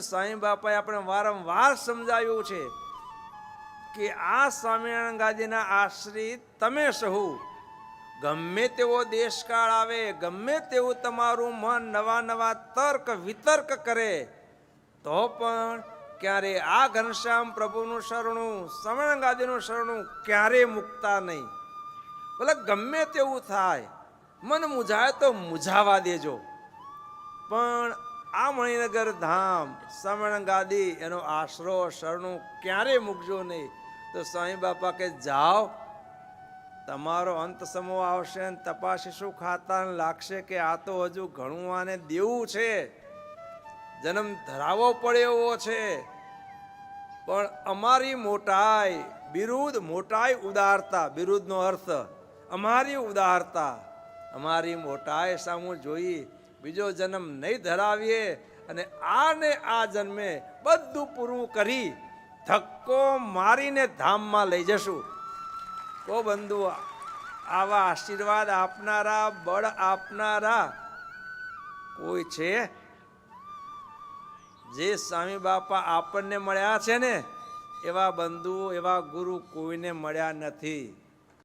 સાંઈ બાપાએ આપણે વારંવાર સમજાવ્યું છે કે આ સ્વામિનારાયણ ગાદીના આશ્રિત તમે સહુ. ગમે તેવો દેશકાળ આવે, ગમે તેવું તમારું મન નવા નવા તર્ક વિતર્ક કરે, તો પણ ક્યારે આ ઘનશ્યામ પ્રભુનું શરણું, સ્વામિનારાયણ ગાદીનું શરણું ક્યારે મૂકતા નહીં? ભલે ગમે તેવું થાય, મન મુજાય તો મુજાવા દેજો. પણ આ મણિનગર ધામ સમણ ગાદી એનો આશરો, શરણું ક્યારે મૂકજો નહીં? તો સ્વામી બાપા કે, જાઓ, તમારો અંત સમો આવશે ને તપાસીશું ખાતા લાગશે કે આ તો હજુ ઘણું આને દેવું છે. જન્મ ધરાવો પડે એવો છે. પણ અમારી મોટાઈ, બિરુદ મોટાઈ ઉદારતા. બિરુદનો અર્થ, અમારી ઉદારતા. અમારી મોટાઈ સામું જોઈ બીજો જન્મ નહીં ધરાવીએ અને આને આ જન્મે બધું પૂરું કરી ધક્કો મારીને ધામમાં લઈ જશું. તો બંધુ, આવા આશીર્વાદ આપનારા, બળ આપનારા કોઈ છે? જે સ્વામી બાપા આપણને મળ્યા છે ને, એવા બંધુઓ, એવા ગુરુ કોઈને મળ્યા નથી.